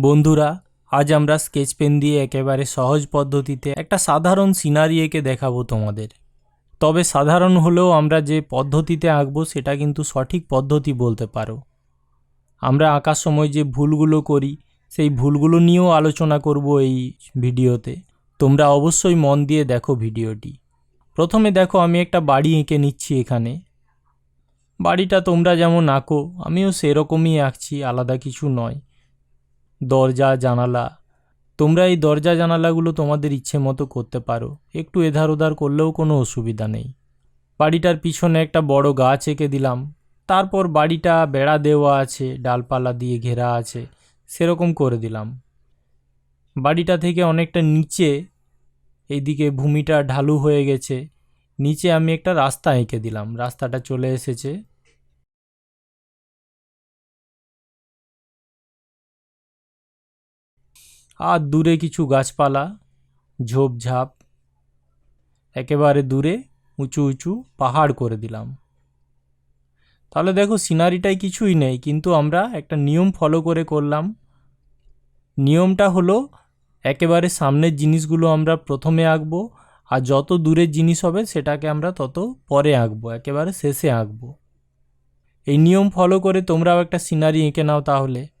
বন্ধুরা, আজ আমরা স্কেচ পেন দিয়ে একেবারে সহজ পদ্ধতিতে একটা সাধারণ সিনারি এঁকে দেখাবো তোমাদের। তবে সাধারণ হলেও আমরা যে পদ্ধতিতে আঁকবো সেটা কিন্তু সঠিক পদ্ধতি বলতে পারো। আমরা আঁকার সময় যে ভুলগুলো করি, সেই ভুলগুলো নিয়েও আলোচনা করব এই ভিডিওতে। তোমরা অবশ্যই মন দিয়ে দেখো ভিডিওটি। প্রথমে দেখো, আমি একটা বাড়ি এঁকে নিচ্ছি এখানে। বাড়িটা তোমরা যেমন আঁকো, আমিও সেরকমই আঁকছি, আলাদা কিছু নয়। দরজা, জানালা। তোমরা এই দরজা, জানালাগুলো তোমাদের ইচ্ছে মতো করতে পারো। একটু এধার ওধার করলেও কোনো অসুবিধা নেই। বাড়িটার পিছনে একটা বড় গাছ এঁকে দিলাম। তারপর বাড়িটা বেড়া দেওয়া আছে, ডালপালা দিয়ে ঘেরা আছে, সেরকম করে দিলাম। বাড়িটা থেকে অনেকটা নিচে, এইদিকে ভূমিটা ঢালু হয়ে গেছে। নিচে আমি একটা রাস্তা এঁকে দিলাম। রাস্তাটা চলে এসেছে। আর দূরে কিছু গাছপালা, ঝোপঝাপ, একেবারে দূরে উঁচু উঁচু পাহাড় করে দিলাম। তাহলে দেখো সিনারিটাই কিছুই নেই, কিন্তু আমরা একটা নিয়ম ফলো করে করলাম। নিয়মটা হলো, একেবারে সামনের জিনিসগুলো আমরা প্রথমে আঁকবো, আর যত দূরের জিনিস হবে সেটাকে আমরা তত পরে আঁকবো, একেবারে শেষে আঁকবো। এই নিয়ম ফলো করে তোমরাও একটা সিনারি এঁকে নাও তাহলে।